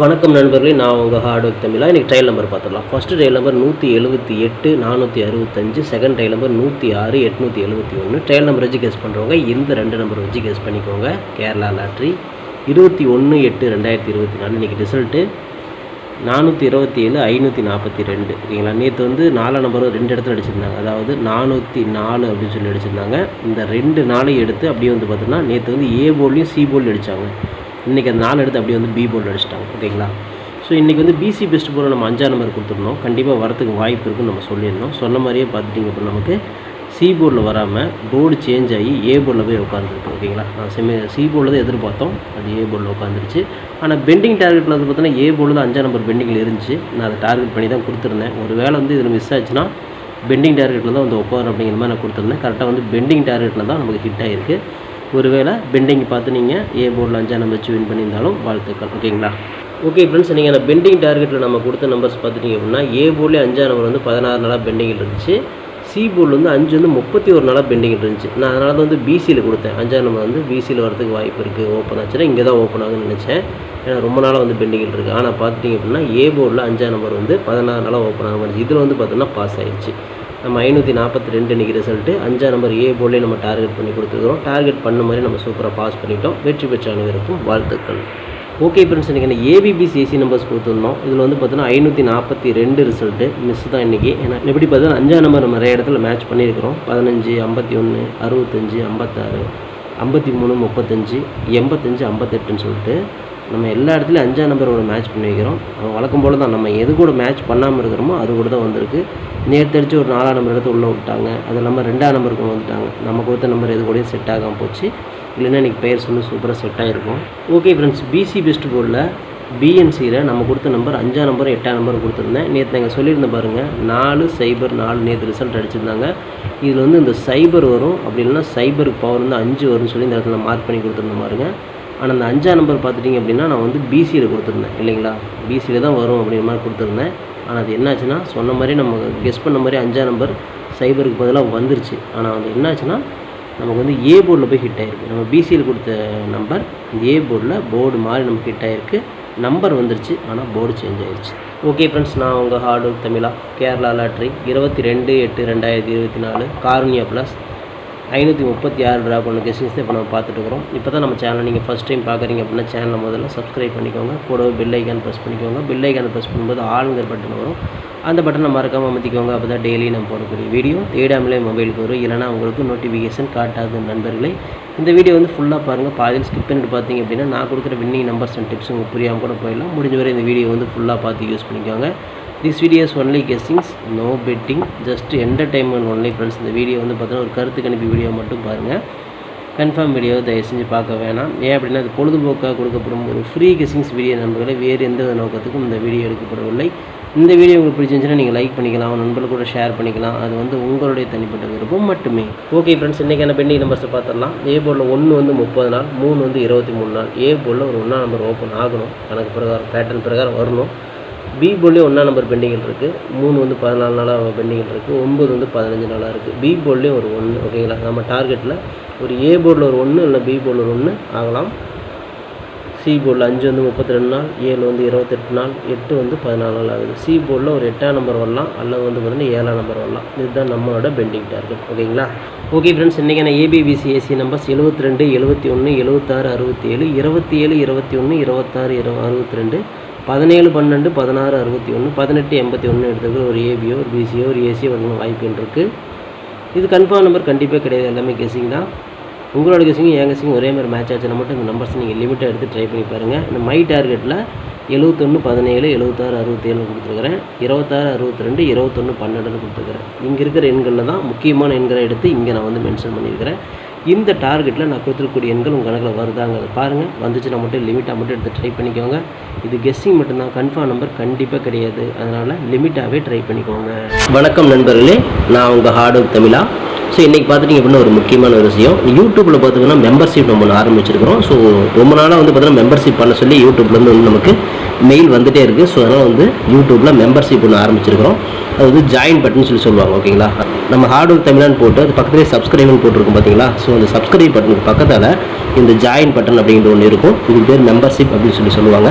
வணக்கம் நண்பர்களே நான் உங்கள் ஹார்ட் ஒர்க் தமிழா. இன்றைக்கி ட்ரையல் நம்பர் பார்த்துடலாம். ஃபஸ்ட்டு ட்ரையல் நம்பர் நூற்றி எழுபத்தி எட்டு நானூற்றி அறுபத்தஞ்சு செகண்ட் ட்ரையல் நம்பர் நூற்றி ஆறு எட்நூற்றி எழுபத்தி ஒன்று. ட்ரையல் நம்பர் வச்சு கெஸ் பண்ணுறவங்க இந்த ரெண்டு நம்பர் வச்சு கெஸ் பண்ணிக்கோங்க. கேரளா லாட்ரி இருபத்தி ஒன்று எட்டு ரெண்டாயிரத்தி இருபத்தி நாலு. இன்றைக்கி ரிசல்ட்டு நானூற்றி இருபத்தி ஏழு ஐநூற்றி நாற்பத்தி ரெண்டு. ஓகேங்களா நேற்று வந்து நாலாம் நம்பரும் ரெண்டு இடத்துல அடிச்சிருந்தாங்க. அதாவது நானூற்றி நாலு அப்படின்னு சொல்லி அடிச்சிருந்தாங்க. இந்த ரெண்டு நாளையும் எடுத்து அப்படியே வந்து பார்த்தோன்னா நேற்று வந்து ஏ போல்லையும் சி போல் அடித்தாங்க இன்றைக்கி அந்த நாலு எடுத்து அப்படியே வந்து பி போர்டில் அடிச்சிட்டாங்க ஓகேங்களா? ஸோ இன்றைக்கி வந்து பிசி பெஸ்ட் போர்டில் நம்ம அஞ்சாம் நம்பர் கொடுத்துருந்தோம் கண்டிப்பாக வரத்துக்கு வாய்ப்பு இருக்குன்னு நம்ம சொல்லியிருந்தோம். சொன்ன மாதிரியே பார்த்துட்டிங்க இப்போ நமக்கு சி போர்டில் வராமல் போர்டு சேஞ்ச் ஆகி ஏ போர்டில் போய் உட்காந்துருக்கு ஓகேங்களா? நான் செமி சி போர்டில் தான் எதிர்பார்த்தோம். அது ஏ போர்டில் உட்காந்துருச்சு ஆனால் பெண்டிங் டார்கெட்டில் வந்து பார்த்தீங்கன்னா ஏ போர்டில் அஞ்சாம் நம்பர் பெண்டிங்கில் இருந்துச்சு. நான் அதை டார்கெட் பண்ணி தான் கொடுத்துருந்தேன். ஒரு வேளை வந்து இதில் மிஸ் ஆச்சுன்னா பெண்டிங் டார்கெட்டில் தான் வந்து உட்காரும் அப்படிங்கிற மாதிரி நான் கொடுத்துருந்தேன். கரெக்டாக வந்து பெண்டிங் டார்கெட்டில் தான் நமக்கு ஹிட் ஆகிருக்கு ஒருவேளை பெண்டிங் பார்த்து நீங்கள் ஏ போர்டில் அஞ்சாம் நம்பர் வச்சு வின் பண்ணியிருந்தாலும் வாழ்த்துக்கள் ஓகேங்களா ஓகே ஃப்ரெண்ட்ஸ் நீங்கள் அந்த பெண்டிங் டார்கெட்டில் நம்ம கொடுத்த நம்பர்ஸ் பார்த்துட்டிங்க அப்படின்னா ஏ போர்ட்லேயே அஞ்சாம் நம்பர் வந்து பதினாறு நாளாக பெண்டிங்கில் இருந்துச்சு. சி போர்டில் வந்து அஞ்சு வந்து முப்பத்தி ஒரு நாளாக பெண்டிங் இருந்துச்சு. நான் அதனால தான் வந்து பிசியில் கொடுத்தேன். அஞ்சாம் நம்பர் வந்து பிசியில் வரதுக்கு வாய்ப்பு இருக்குது ஓப்பன் ஆச்சுன்னா இங்கே தான் ஓப்பன் ஆகுன்னு நினச்சேன். ஏன்னா ரொம்ப நாளாக வந்து பெண்டிங்கில் இருக்குது ஆனால் பார்த்துட்டிங்க அப்படின்னா ஏ போர்டில் அஞ்சாம் நம்பர் வந்து பதினாறு நாளாக ஓப்பன் ஆக மாதிரி இதில் வந்து பார்த்தோன்னா பாஸ் ஆகிடுச்சு நம்ம ஐநூற்றி நாற்பத்தி ரெண்டு இன்றைக்கி ரிசல்ட்டு அஞ்சாம் நம்பர் ஏ போலே நம்ம டார்கெட் பண்ணி கொடுத்துருக்குறோம். டார்கெட் பண்ண மாதிரி நம்ம சூப்பராக பாஸ் பண்ணிட்டோம். வெற்றி பெற்ற அனைவருக்கும் வாழ்த்துக்கள். ஓகே ஃப்ரெண்ட்ஸ் இன்றைக்கி என்ன ஏபிபிசி ஏசி நம்பர்ஸ் கொடுத்துருந்தோம். இதில் வந்து பார்த்தீங்கன்னா ஐநூற்றி நாற்பத்தி ரெண்டு ரிசல்ட்டு மிஸ் தான் இன்றைக்கி ஏன்னா எப்படி பார்த்தீங்கன்னா அஞ்சாம் நம்பர் நம்ம நிறைய இடத்துல மேட்ச் பண்ணியிருக்கிறோம். பதினஞ்சு ஐம்பத்தி ஒன்று அறுபத்தஞ்சு ஐம்பத்தாறு ஐம்பத்தி மூணு முப்பத்தஞ்சு எண்பத்தஞ்சு ஐம்பத்தெட்டுன்னு சொல்லிட்டு நம்ம எல்லா இடத்துலையும் அஞ்சாம் நம்பரோட மேட்ச் பண்ணி வைக்கிறோம். வழக்கம் போல் தான் நம்ம எது கூட மேட்ச் பண்ணாமல் இருக்கிறோமோ அது கூட தான் வந்திருக்கு. நேற்று ஒரு நாலாம் நம்பர் எடுத்து உள்ளே விட்டாங்க. அது இல்லாமல் ரெண்டாம் நம்பருக்கு வந்துட்டாங்க. நம்ம கொடுத்த நம்பர் எது கூடயும் செட் ஆகாமல் போச்சு. இல்லைன்னா இன்றைக்கி பெயர் சொல்லி சூப்பராக செட் ஆகிருக்கும் ஓகே ஃப்ரெண்ட்ஸ் பிசி பெஸ்ட் போர்டில் பிஎன்சியில் நம்ம கொடுத்த நம்பர் அஞ்சாம் நம்பர் எட்டாம் நம்பர் கொடுத்துருந்தேன். நேற்று நாங்கள் சொல்லியிருந்தேன் பாருங்கள் நாலு சைபர் நாலு நேற்று ரிசல்ட் அடிச்சிருந்தாங்க. இதில் வந்து இந்த சைபர் வரும். அப்படி இல்லைன்னா சைபருக்கு பவர் வந்து அஞ்சு வரும்னு சொல்லி இந்த இடத்துல மார்க் பண்ணி கொடுத்துருந்த பாருங்கள் ஆனால் அந்த அஞ்சாம் நம்பர் பார்த்துட்டிங்க அப்படின்னா நான் வந்து பிசியில் கொடுத்துருந்தேன் இல்லைங்களா? பிசியில் தான் வரும் அப்படிங்கிற மாதிரி கொடுத்துருந்தேன். ஆனால் அது என்னாச்சுன்னா சொன்ன மாதிரி நம்ம கெஸ் பண்ண மாதிரி அஞ்சாம் நம்பர் சைபருக்கு பதிலாக வந்துருச்சு. ஆனால் அது என்னாச்சுன்னா நமக்கு வந்து ஏ போர்டில் போய் ஹிட் ஆகிருக்கு நம்ம பிசியில் கொடுத்த நம்பர் ஏ போர்டில் போர்டு மாதிரி நமக்கு ஹிட் ஆகிருக்கு நம்பர் வந்துருச்சு ஆனால் போர்டு சேஞ்ச் ஆயிடுச்சு ஓகே ஃப்ரெண்ட்ஸ் நான் உங்கள் ஹார்ட் ஒர்க் தமிழா. கேரளா லாட்ரி இருபத்தி ரெண்டு எட்டு ரெண்டாயிரத்தி இருபத்தி நாலு கார்னியா ப்ளஸ் ஐநூற்றி முப்பத்தி ஆறு ட்ரா பண்ண கெஸ்டிங்ஸ் தான் இப்போ நம்ம பார்த்துட்டு இருக்கிறோம் இப்போ தான் நம்ம சேனல் நீங்கள் ஃபஸ்ட் டைம் பார்க்குறீங்க அப்படின்னா சேனலை முதல்ல சப்ஸ்கிரைப் பண்ணிக்கோங்க. கூடவே பெல் ஐக்கான் ப்ரெஸ் பண்ணிக்கோங்க. பெல் ஐக்கான் ப்ரெஸ் பண்ணும்போது ஆளுங்கிற பட்டன் வரும். அந்த பட்டனை மறக்காமல் அமைத்திக்கோங்க. அப்போ தான் டெய்லி நம்ம போடக்கூடிய வீடியோ தேடாமலே மொபைலுக்கு வரும். இல்லைனா உங்களுக்கு நோட்டிஃபிகேஷன் காட்டாது நண்பர்களே. இந்த வீடியோ வந்து ஃபுல்லாக பாருங்கள் பாதியில் ஸ்கிப் பண்ணிட்டு பார்த்தீங்க அப்படின்னா நான் கொடுக்குற வின்னிங் நம்பர்ஸ் அண்ட் டிப்ஸ் உங்களுக்கு புரியாமல் கூட போயிடலாம். முடிஞ்ச வரை இந்த வீடியோ வந்து ஃபுல்லாக பார்த்து யூஸ் பண்ணிக்கோங்க. This videos only guessings no betting just entertainment only friends இந்த வீடியோ வந்து பார்த்தீங்கன்னா ஒரு கருத்து கணிப்பு வீடியோ மட்டும் பாருங்கள் கன்ஃபார்ம் வீடியோ தயவு செஞ்சு பார்க்க வேணாம். ஏன் அப்படின்னா அது பொழுதுபோக்காக கொடுக்கப்படும் ஒரு ஃப்ரீ கெஸ்டிங்ஸ் வீடியோ நண்பர்களை. வேறு எந்த நோக்கத்துக்கும் இந்த வீடியோ எடுக்கப்படவில்லை. இந்த வீடியோ உங்களுக்கு பிடிச்சிருந்துச்சுன்னா நீங்கள் லைக் பண்ணிக்கலாம். நண்பர்கள் கூட ஷேர் பண்ணிக்கலாம். அது வந்து உங்களுடைய தனிப்பட்ட விருப்பம் மட்டுமே. ஓகே ஃப்ரெண்ட்ஸ் இன்றைக்கான பெண்டிங் நம்பர்ஸை பார்த்துடலாம். ஏ போர்டில் ஒன்று வந்து முப்பது நாள் மூணு வந்து இருபத்தி மூணு நாள். ஏ போர்டில் ஒரு ஒன்றா நம்பர் ஓப்பன் ஆகணும். கணக்கு பிரகாரம் பேட்டர்ன் பிரகாரம் வரணும். பி போல்லே ஒன்றா நம்பர் பெண்டிங்கில் இருக்குது மூணு வந்து பதினாலு நாளாக பெண்டிங்கில் இருக்குது ஒம்பது வந்து பதினஞ்சு நாளாக இருக்குது பி போர்ட்லேயும் ஒரு ஒன்று ஓகேங்களா நம்ம டார்கெட்டில் ஒரு ஏ போர்டில் ஒரு ஒன்று இல்லை பி போர்டில் ஒரு ஒன்று ஆகலாம். சி போர்டில் அஞ்சு வந்து முப்பத்தி ரெண்டு நாள் ஏழு வந்து இருபத்தெட்டு நாள் எட்டு வந்து பதினாலு நாள் ஆகுது. சி போர்டில் ஒரு எட்டாம் நம்பர் வரலாம். அல்லது வந்து பார்த்தீங்கன்னா ஏழாம் நம்பர் வரலாம். இதுதான் நம்மளோட பெண்டிங் டார்கெட் ஓகேங்களா ஓகே ஃப்ரெண்ட்ஸ் இன்றைக்கான ஏபிபிசி ஏசி நம்பர்ஸ் எழுபத்தி ரெண்டு எழுபத்தி ஒன்று எழுபத்தாறு அறுபத்தி ஏழு இருபத்தி ஏழு இருபத்தி ஒன்று இருபத்தாறு இரு அறுபத்தி ரெண்டு பதினேழு பன்னெண்டு பதினாறு அறுபத்தி ஒன்று பதினெட்டு எண்பத்தி ஒன்று எடுத்துக்கிற ஒரு ஏபியோ ஒரு பிசியோ ஒரு ஏசியோ வரணும். வாய்ப்புகள் இருக்குது இது கன்ஃபார்ம் நம்பர் கண்டிப்பாக கிடையாது. எல்லாமே கெஸிங் தான். உங்களோட கெஸிங்கும் என் கெஸிங்கும் ஒரே மாதிரி மேட்ச் ஆச்சுன்னா மட்டும் இந்த நம்பர்ஸ் நீங்கள் லிமிட்டாக எடுத்து ட்ரை பண்ணி பாருங்கள் இந்த மை டார்கெட்டில் எழுபத்தொன்று பதினேழு எழுபத்தாறு அறுபத்தேழு கொடுத்துருக்குறேன். இருபத்தாறு அறுபத்தி ரெண்டு இருபத்தொன்று பன்னெண்டுன்னு கொடுத்துருக்குறேன். இங்கே இருக்கிற எண்களில் தான் முக்கியமான எண்களை எடுத்து இங்கே நான் வந்து மென்ஷன் பண்ணியிருக்கிறேன். இந்த டார்கெட்டில் நான் கொடுத்துருக்கக்கூடிய எண்கள் உங்கள் கணக்கில் வருதாங்கிறத பாருங்கள் வந்துச்சுன்னா மட்டும் லிமிட்டாக மட்டும் எடுத்து ட்ரை பண்ணிக்கோங்க. இது கெஸ்ஸிங் மட்டும்தான் கன்ஃபார்ம் நம்பர் கண்டிப்பாக கிடையாது. அதனால் லிமிட்டாகவே ட்ரை பண்ணிக்கோங்க. வணக்கம் நண்பர்களே நான் உங்கள் ஹார்ட் ஒர்க் தமிழா. ஸோ இன்றைக்கி பார்த்துட்டிங்க அப்படின்னா ஒரு முக்கியமான ஒரு விஷயம். யூடியூப்பில் பார்த்தீங்கன்னா மெம்பர்ஷிப் நம்ம ஒன்று ஆரம்பிச்சிருக்கிறோம். ஸோ ரொம்ப நாளாக வந்து பார்த்தீங்கன்னா மெம்பர்ஷிப் பண்ண சொல்லி யூடியூப்லேருந்து வந்து நமக்கு மெயில் வந்துகிட்டே இருக்குது ஸோ அதனால் வந்து யூடியூப்பில் மெம்பர்ஷிப் ஒன்று ஆரம்பிச்சிருக்கிறோம். அது வந்து ஜாயின் பட்டன் சொல்லி சொல்லுவாங்க ஓகேங்களா நம்ம ஹார்ட் ஒர்க் தமிழ்னு போட்டு அது பக்கத்துலேயே சப்ஸ்கிரைப்னு போட்டிருக்கும் பார்த்தீங்களா ஸோ அந்த சப்ஸ்கிரைப் பட்டனுக்கு பக்கத்தில் இந்த ஜாயின் பட்டன் அப்படிங்கிற ஒன்று இருக்கும். இது பேர் மெம்பர்ஷிப் அப்படின்னு சொல்லி சொல்லுவாங்க.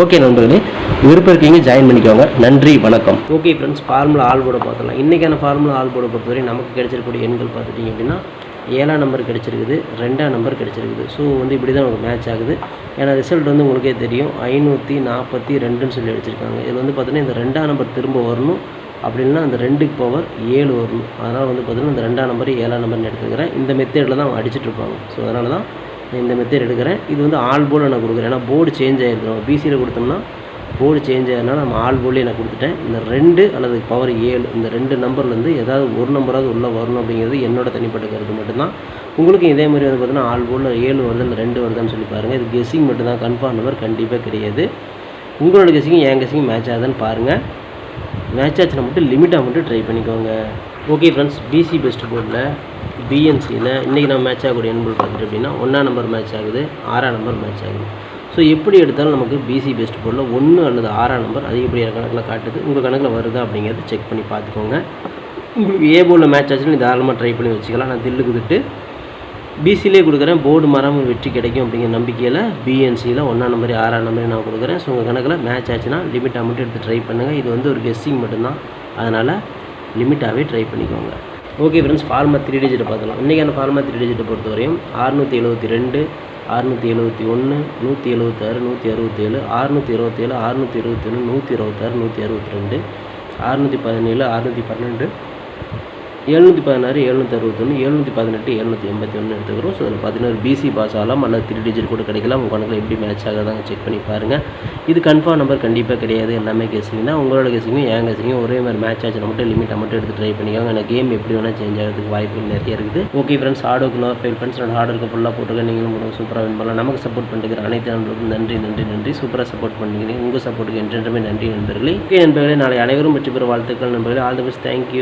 ஓகே நண்பர்களே. விருப்பம் இருக்கீங்க ஜாயின் பண்ணிக்கோங்க. நன்றி வணக்கம். ஓகே ஃப்ரெண்ட்ஸ் ஃபார்முலா ஆல் போட பார்த்துலாம் இன்றைக்கான ஃபார்முலா ஆல் போட பொறுத்தவரை நமக்கு கிடைச்சிருக்கக்கூடிய எண்கள் பார்த்துட்டிங்க அப்படின்னா ஏழாம் நம்பர் கிடச்சிருக்குது ரெண்டாம் நம்பர் கிடச்சிருக்குது. ஸோ வந்து இப்படி தான் உங்களுக்கு மேட்ச் ஆகுது. ஏன்னா ரிசல்ட் வந்து உங்களுக்கே தெரியும். ஐநூற்றி நாற்பத்தி ரெண்டுன்னு சொல்லி அடிச்சிருக்காங்க. இதில் வந்து பார்த்தீங்கன்னா இந்த ரெண்டாம் நம்பர் திரும்ப வரணும். அப்படின்னா அந்த ரெண்டுக்கு பவர் ஏழு வரணும். அதனால் வந்து பார்த்தீங்கன்னா இந்த ரெண்டாம் நம்பர் ஏழாம் நம்பர்னு எடுத்துக்கிறேன் இந்த மெத்தேடில் தான் அவங்க அடிச்சிட்டு இருப்பாங்க. ஸோ அதனால தான் இந்த மெத்தேட் எடுக்கிறேன். இது வந்து ஆல் போல் நான் கொடுக்குறேன். ஏன்னா போர்டு சேஞ்ச் ஆகிடுது பிசியில் கொடுத்தோம்னா போர்டு சேஞ்ச் ஆகிறதுனால நம்ம ஆல் போர்ட்லேயே நான் கொடுத்துட்டேன். இந்த ரெண்டு அல்லது பவர் ஏழு இந்த ரெண்டு நம்பர்லேருந்து ஏதாவது ஒரு நம்பராவது உள்ளே வரணும் அப்படிங்கிறது என்னோட தனிப்பட்ட கருத்து மட்டும்தான். உங்களுக்கும் இதே மாதிரி வந்து பார்த்தீங்கன்னா ஆல் போர்டில் ஏழு வருது இல்லை ரெண்டு வருதுன்னு சொல்லி பாருங்கள் இது கெஸ்ஸிங் மட்டும்தான். கன்ஃபார்ம் நம்பர் கண்டிப்பாக கிடையாது. உங்களோட கெஸிங்கும் என் கெஸிங்கும் மேட்ச் ஆகுதுன்னு பாருங்கள் மேட்ச் ஆச்சுன்னா மட்டும் லிமிட்டாக மட்டும் ட்ரை பண்ணிக்கோங்க. ஓகே ஃப்ரெண்ட்ஸ் பிசி பெஸ்ட் போர்டில் பிஎன்சியில் இன்றைக்கி நம்ம மேட்ச் ஆகக்கூடிய எண்பது பார்த்துட்டு அப்படின்னா ஒன்றாம் நம்பர் மேட்ச் ஆகுது ஆறாம் நம்பர் மேட்ச் ஆகுது. ஸோ எப்படி எடுத்தாலும் நமக்கு பிசி பெஸ்ட் போர்டில் ஒன்று அல்லது ஆறாம் நம்பர் அதிகப்படியான கணக்கில் காட்டுது. உங்கள் கணக்கில் வருதா அப்படிங்கிறத செக் பண்ணி பார்த்துக்கோங்க. உங்களுக்கு ஏ போர்டில் மேட்ச் ஆச்சுன்னு தாராளமாக ட்ரை பண்ணி வச்சுக்கலாம். நான் தில்லுக்கு திட்டு பிசிலே கொடுக்குறேன். போர்டு மரம் வெற்றி கிடைக்கும் அப்படிங்கிற நம்பிக்கையில் பிஎன்சியில் ஒன்றாம் நம்பர் ஆறாம் நம்பர் நான் கொடுக்குறேன். ஸோ உங்கள் கணக்கில் மேட்ச் ஆச்சுன்னா லிமிட்டாக மட்டும் எடுத்து ட்ரை பண்ணுங்கள் இது வந்து ஒரு கெஸ்ஸிங் மட்டும்தான். அதனால் லிமிட்டாகவே ட்ரை பண்ணிக்கோங்க. ஓகே ஃப்ரெண்ட்ஸ் ஃபார்மா த்ரீ டிஜிட்டை பார்த்துலாம் இன்றைக்கான ஃபார்மா த்ரீ டிஜிட்டை பொறுத்தவரையும் அறுநூற்றி எழுபத்தி ரெண்டு அறுநூற்றி எழுபத்தி ஒன்று நூற்றி எழுபத்தாறு நூற்றி அறுபத்தேழு அறுநூற்றி இருபத்தேழு அறுநூற்றி இருபத்தொன்று நூற்றி இருபத்தாறு நூற்றி அறுபத்தி ரெண்டு அறுநூற்றி பதினேழு அறுநூற்றி பன்னெண்டு எழுநூற்றி பதினாறு எழுநூற்றி அறுபத்தொன்று எழுநூற்றி பதினெட்டு எழுநூற்றி எண்பத்தி ஒன்று எடுத்துக்கிறோம். ஸோ அதில் பார்த்தீங்கன்னா ஒரு பிசி பாஸ் ஆகலாம். அல்லது த்ரீ டிஜிட் கூட கிடைக்கலாம். உங்கள் கணக்கில் எப்படி மேட்ச் ஆகுதாங்க செக் பண்ணி பாருங்கள் இது கன்ஃபார்ம் நம்பர் கண்டிப்பாக கிடையாது. எல்லாமே கேசிங் தான். உங்களோட கேசிங்கும் ஏன் கேசிங்க ஒரே மாதிரி மேட்ச் ஆச்சு மட்டும் லிமிட்டை மட்டும் எடுத்து ட்ரை பண்ணிக்கோங்க. எனக்கு கேம் எப்படி வேணால் சேஞ்ச் ஆகிறதுக்கு வாய்ப்பு நிறைய இருக்குது. ஓகே ஃப்ரெண்ட்ஸ் ஹார்டுக்கு நோ ஃபைல் ஃப்ரெண்ட்ஸ் நான் ஹார்டுக்கு ஃபுல்லாக போட்டுருக்கேன். நீங்களும் போடுங்க. சூப்பராக வின் பண்ணலாம். நமக்கு சப்போர்ட் பண்ணிக்கிற அனைத்து நண்பர்களுக்கும் நன்றி நன்றி நன்றி. சூப்பராக சப்போர்ட் பண்ணிக்கிறீங்க. உங்கள் சப்போர்ட்டுக்கு என்றென்றுமே நன்றி நண்பர்களே. ஓகே நண்பர்களே. நாளை அனைவரும் வெற்றி பெற வாழ்த்துக்கள் நண்பர்களே. All the best thank you